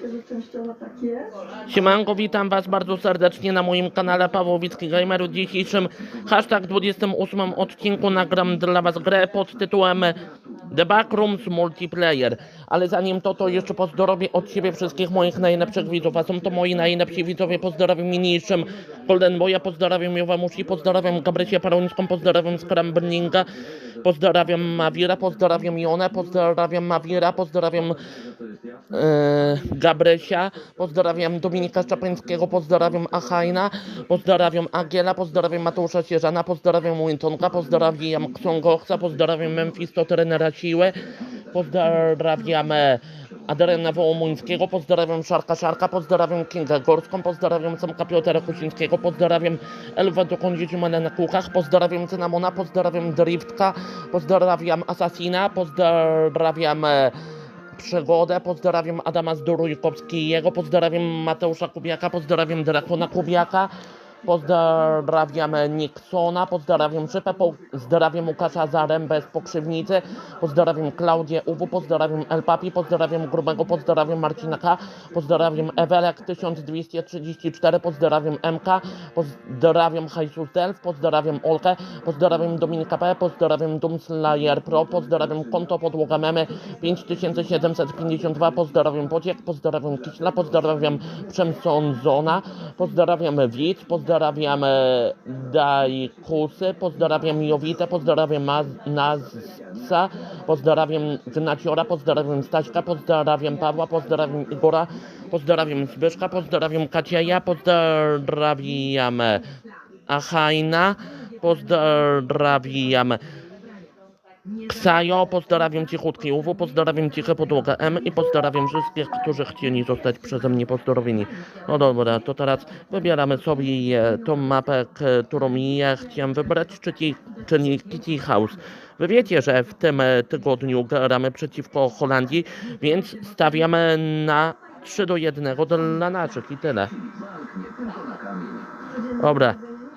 się, że częściowo tak jest. Siemanko, witam Was bardzo serdecznie na moim kanale Pawłowicki Gamer. W dzisiejszym hashtag 28 odcinku nagram dla Was grę pod tytułem The Backrooms Multiplayer. Ale zanim to, to jeszcze pozdrowię od siebie wszystkich moich najlepszych widzów. A są to moi najlepsi widzowie. Pozdrawiam mniejszym Golden Boya, pozdrawiam Jowamushi, pozdrawiam Gabrysię Parońską, pozdrawiam Scramblinga, pozdrawiam Mawira, pozdrawiam Jonę, pozdrawiam Mawira, pozdrawiam Gabrysia, pozdrawiam Dominika Szczepańskiego, pozdrawiam Achajna, pozdrawiam Agiela, pozdrawiam Mateusza Sierzana, pozdrawiam Wintonka, pozdrawiam Ksągochca, pozdrawiam Memphisto, trenera siły, pozdrawiam e, Adriana Wołomuńskiego, pozdrawiam Szarka Szarka, pozdrawiam Kingę Gorską, pozdrawiam Samka Piotra Kusińskiego, pozdrawiam Elwę Dokądzieciumanę na kółkach, pozdrawiam Cynamona, pozdrawiam Driftka, pozdrawiam Asasina, pozdrawiam e, Przygodę, pozdrawiam Adama Zdrójkowskiego, pozdrawiam Mateusza Kubiaka, pozdrawiam Drakona Kubiaka, pozdrawiam Nixona, pozdrawiam Szypę, pozdrawiam Łukasza Zarębę z Pokrzywnicy, pozdrawiam Klaudię Uwu, pozdrawiam El Papi, pozdrawiam Grubego, pozdrawiam Marcina K, pozdrawiam Ewelek 1234, pozdrawiam MK, pozdrawiam Jesus Delf, pozdrawiam Olkę, pozdrawiam Dominika P, pozdrawiam Doomslayer Pro, pozdrawiam Konto Podłoga Memy 5752, pozdrawiam Pociek, pozdrawiam Kiśla, pozdrawiam Przemsądzona, pozdrawiam Widz, pozdrawiam e, Dajkusy, pozdrawiam Jowitę, pozdrawiam Nazsa, pozdrawiam Gnaciora, pozdrawiam Staśka, pozdrawiam Pawła, pozdrawiam Igora, pozdrawiam Zbyszka, pozdrawiam Kacieja, pozdrawiam Achajna, pozdrawiam Ksajo, pozdrawiam cichutki UW, pozdrawiam ciche podłoga M i pozdrawiam wszystkich, którzy chcieli zostać przeze mnie pozdrowieni. No dobra, to teraz wybieramy sobie e, tą mapę, którą ja chciałem wybrać, czyli, czyli Kitty House. Wy wiecie, że w tym e, tygodniu gramy przeciwko Holandii, więc stawiamy na 3 do 1 dla naszych i tyle. Dobra,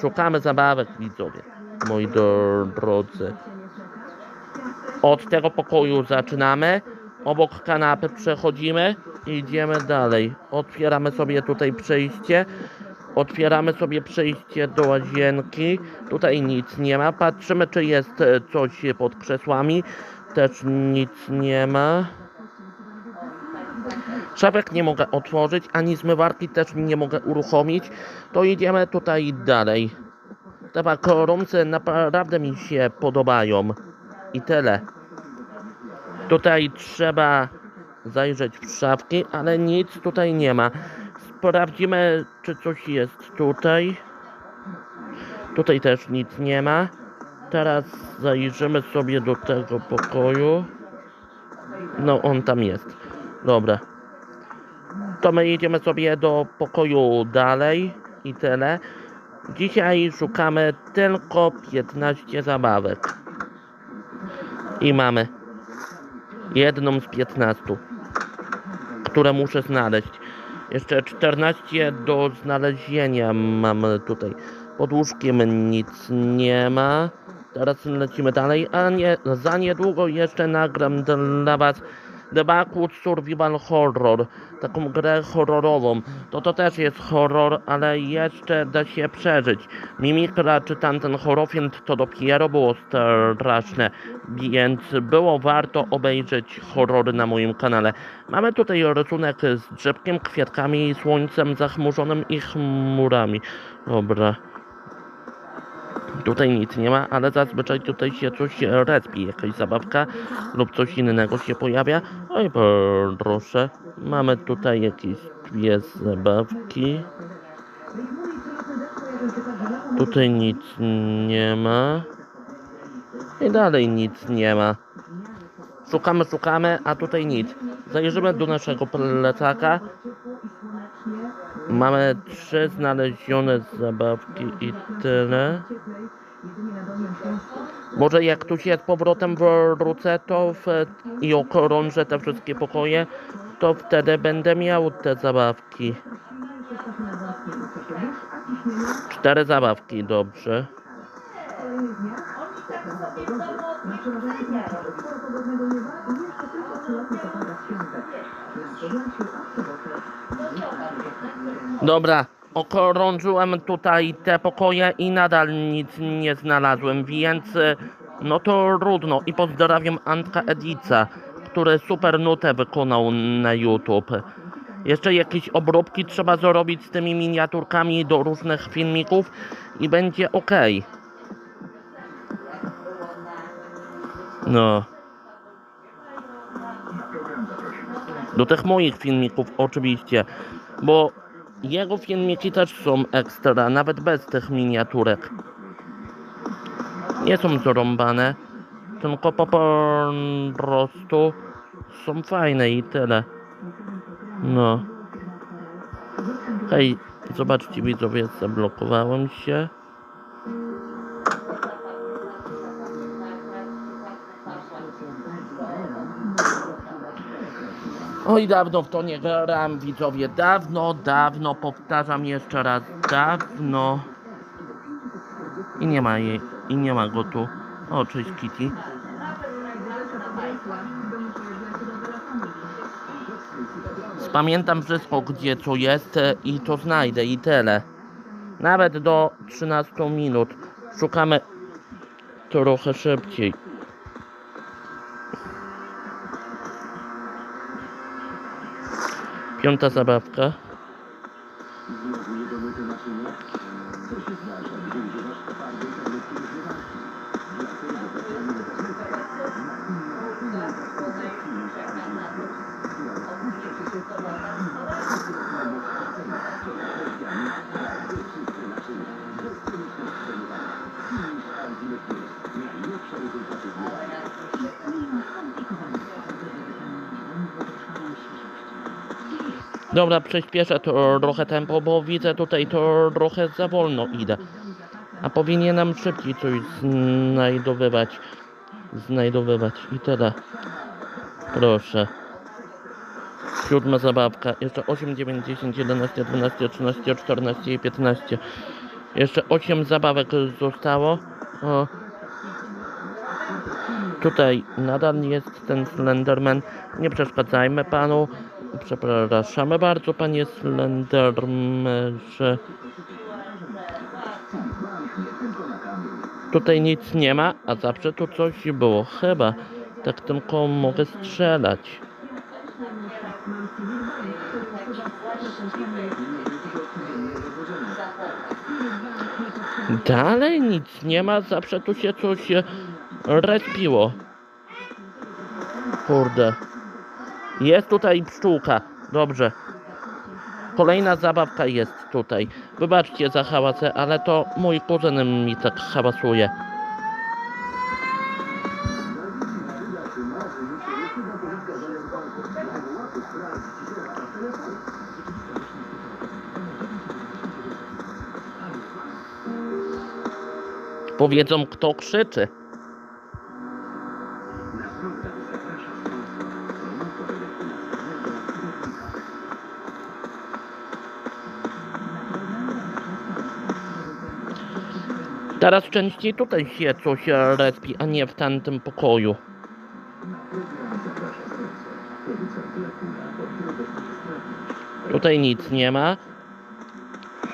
szukamy zabawek widzowie, moi drodzy. Od tego pokoju zaczynamy. Obok kanapy przechodzimy i idziemy dalej. Otwieramy sobie tutaj przejście. Otwieramy sobie przejście do łazienki. Tutaj nic nie ma. Patrzymy, czy jest e, coś pod krzesłami. Też nic nie ma. Szafek nie mogę otworzyć, ani zmywarki też nie mogę uruchomić. To idziemy tutaj dalej. Te makaromce naprawdę mi się podobają. I tyle. Tutaj trzeba zajrzeć w szafki, ale nic tutaj nie ma. Sprawdzimy, czy coś jest tutaj. Tutaj też nic nie ma. Teraz zajrzymy sobie do tego pokoju. No, on tam jest. Dobra. To my idziemy sobie do pokoju dalej i tyle. Dzisiaj szukamy tylko 15 zabawek. I mamy jedną z 15, które muszę znaleźć. Jeszcze 14 do znalezienia mamy tutaj. Pod łóżkiem nic nie ma. Teraz lecimy dalej, a nie, za niedługo jeszcze nagram dla Was The Backwoods Survival Horror, taką grę horrorową. To to też jest horror, ale jeszcze da się przeżyć. Mimikra czy tamten horrorfilm to dopiero było straszne, więc było warto obejrzeć horrory na moim kanale. Mamy tutaj rysunek z drzewkiem, kwiatkami, słońcem zachmurzonym i chmurami. Dobra. Tutaj nic nie ma, ale zazwyczaj tutaj się coś respi, jakaś zabawka lub coś innego się pojawia. Oj, proszę, mamy tutaj jakieś dwie zabawki. Tutaj nic nie ma. I dalej nic nie ma. Szukamy, szukamy, a tutaj nic. Zajrzymy do naszego plecaka. Mamy trzy znalezione zabawki i tyle. Może jak tu się z powrotem wrócę, to w, i okrążę te wszystkie pokoje, to wtedy będę miał te zabawki. Cztery zabawki, dobrze. Dobra, okrążyłem tutaj te pokoje i nadal nic nie znalazłem, więc no to trudno. I pozdrawiam Antka Edica, który super nutę wykonał na YouTube. Jeszcze jakieś obróbki trzeba zrobić z tymi miniaturkami do różnych filmików i będzie ok. No. Do tych moich filmików oczywiście, bo jego filmiki też są ekstra, nawet bez tych miniaturek. Nie są zarąbane, tylko po prostu są fajne i tyle. No. Hej, zobaczcie widzowie, zablokowałem się. Oj, dawno w to nie gram, widzowie. Dawno, dawno, powtarzam jeszcze raz, dawno. I nie ma jej, i nie ma go tu. O, cześć Kitty. Spamiętam wszystko, gdzie co jest e, i to znajdę i tyle. Nawet do 13 minut. Szukamy trochę szybciej. Piąta zabawka. Dobra, przyspieszę trochę tempo, bo widzę tutaj to trochę za wolno idę. A powinienem szybciej coś znajdowywać. Znajdowywać i tyle. Proszę. Siódma zabawka. Jeszcze 8, 9, 10, 11, 12, 13, 14 i 15. Jeszcze 8 zabawek zostało. O. Tutaj nadal jest ten Slenderman. Nie przeszkadzajmy panu. Przepraszamy bardzo, panie Slendermerze. Tutaj nic nie ma, a zawsze tu coś było. Chyba. Tak tylko mogę strzelać. Dalej nic nie ma, zawsze tu się coś respiło. Kurde. Jest tutaj pszczółka. Dobrze. Kolejna zabawka jest tutaj. Wybaczcie za hałasę, ale to mój kuzyn mi tak hałasuje. Powiedzą kto krzyczy. Teraz częściej tutaj się coś respi, a nie w tamtym pokoju. Tutaj nic nie ma,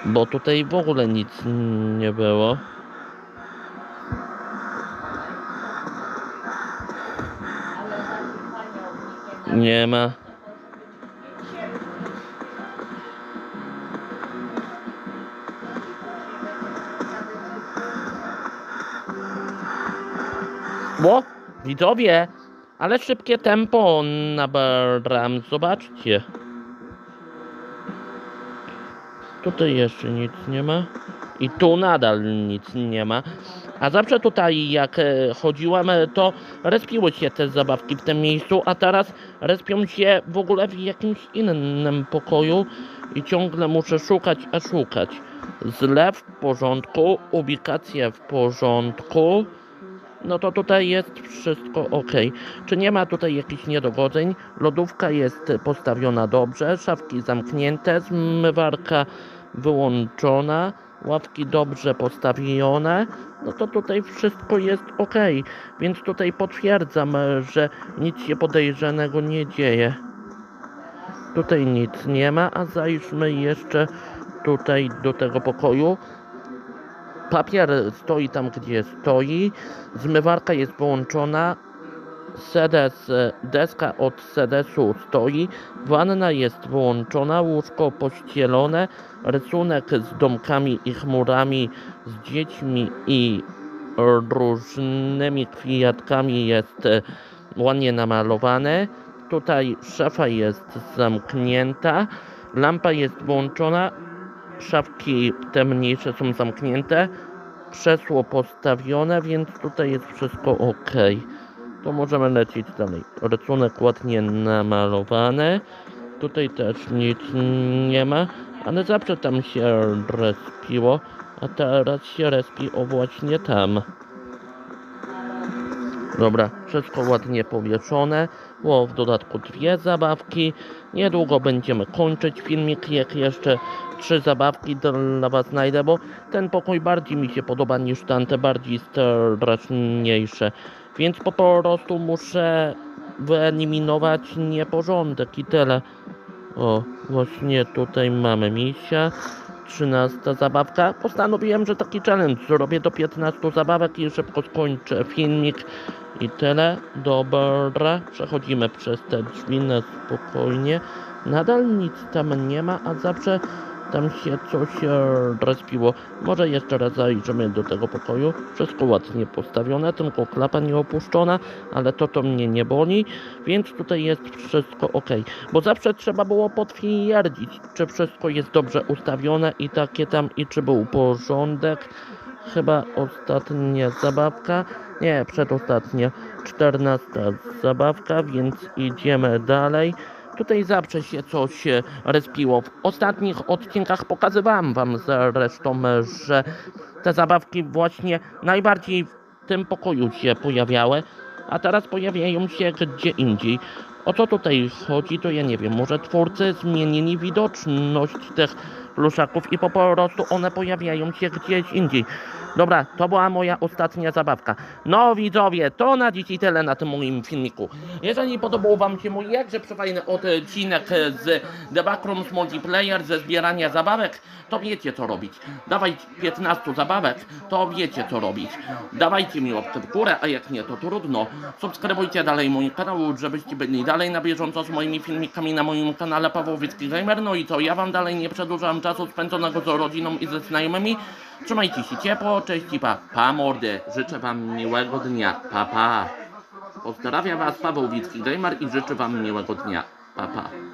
bo tutaj w ogóle nic nie było. Nie ma. Bo, widzowie, ale szybkie tempo nabieram, zobaczcie. Tutaj jeszcze nic nie ma. I tu nadal nic nie ma. A zawsze tutaj jak e, chodziłem, e, to respiły się te zabawki w tym miejscu, a teraz respią się w ogóle w jakimś innym pokoju i ciągle muszę szukać, a szukać. Zlew w porządku, ubikacja w porządku. No to tutaj jest wszystko ok. Czy nie ma tutaj jakichś niedogodzeń? Lodówka jest postawiona dobrze, szafki zamknięte, zmywarka wyłączona, ławki dobrze postawione. No to tutaj wszystko jest ok. Więc tutaj potwierdzam, że nic się podejrzanego nie dzieje. Tutaj nic nie ma, a zajrzmy jeszcze tutaj do tego pokoju. Papier stoi tam, gdzie stoi. Zmywarka jest połączona. Sedes, deska od sedesu stoi. Wanna jest wyłączona, łóżko pościelone. Rysunek z domkami i chmurami, z dziećmi i różnymi kwiatkami jest ładnie namalowane. Tutaj szafa jest zamknięta. Lampa jest włączona. Szafki te mniejsze są zamknięte. Krzesło postawione, więc tutaj jest wszystko ok. To możemy lecieć dalej. Rysunek ładnie namalowany. Tutaj też nic nie ma, ale zawsze tam się respiło, a teraz się respi o właśnie tam. Dobra, wszystko ładnie powieszone. Było w dodatku dwie zabawki. Niedługo będziemy kończyć filmik, jak jeszcze trzy zabawki dla Was znajdę, bo ten pokój bardziej mi się podoba niż tamte, bardziej straszniejsze. Więc po prostu muszę wyeliminować nieporządek i tyle. O, właśnie tutaj mamy misia. 13 zabawka. Postanowiłem, że taki challenge zrobię do 15 zabawek i szybko skończę filmik. I tyle. Dobra, przechodzimy przez te drzwi na spokojnie. Nadal nic tam nie ma, a zawsze tam się coś e, respiło. Może jeszcze raz zajrzymy do tego pokoju. Wszystko ładnie postawione, tylko klapa nie opuszczona, ale to to mnie nie boli, więc tutaj jest wszystko ok. Bo zawsze trzeba było potwierdzić, czy wszystko jest dobrze ustawione i takie tam, i czy był porządek. Chyba ostatnia zabawka. Nie, przedostatnia. 14 zabawka, więc idziemy dalej. Tutaj zawsze się coś e, respiło. W ostatnich odcinkach pokazywałem wam zresztą, że te zabawki właśnie najbardziej w tym pokoju się pojawiały, a teraz pojawiają się gdzie indziej. O co tutaj chodzi, to ja nie wiem. Może twórcy zmienili widoczność tych pluszaków i po prostu one pojawiają się gdzieś indziej. Dobra, to była moja ostatnia zabawka. No widzowie, to na dzisiaj tyle na tym moim filmiku. Jeżeli podobał wam się mój jakże przefajny odcinek z The Backrooms Multiplayer, ze zbierania zabawek, to wiecie co robić. Dawajcie 15 zabawek, to wiecie co robić. Dawajcie mi łapkę w górę, a jak nie to trudno. Subskrybujcie dalej mój kanał, żebyście byli dalej na bieżąco z moimi filmikami na moim kanale Pawłowicki Gamer. No i co, ja wam dalej nie przedłużam czasu spędzonego z rodziną i ze znajomymi. Trzymajcie się ciepło, cześć i pa. Pa mordy, życzę wam miłego dnia. Pa pa. Pozdrawiam was Paweł Wicki Gamer i życzę wam miłego dnia. Pa pa.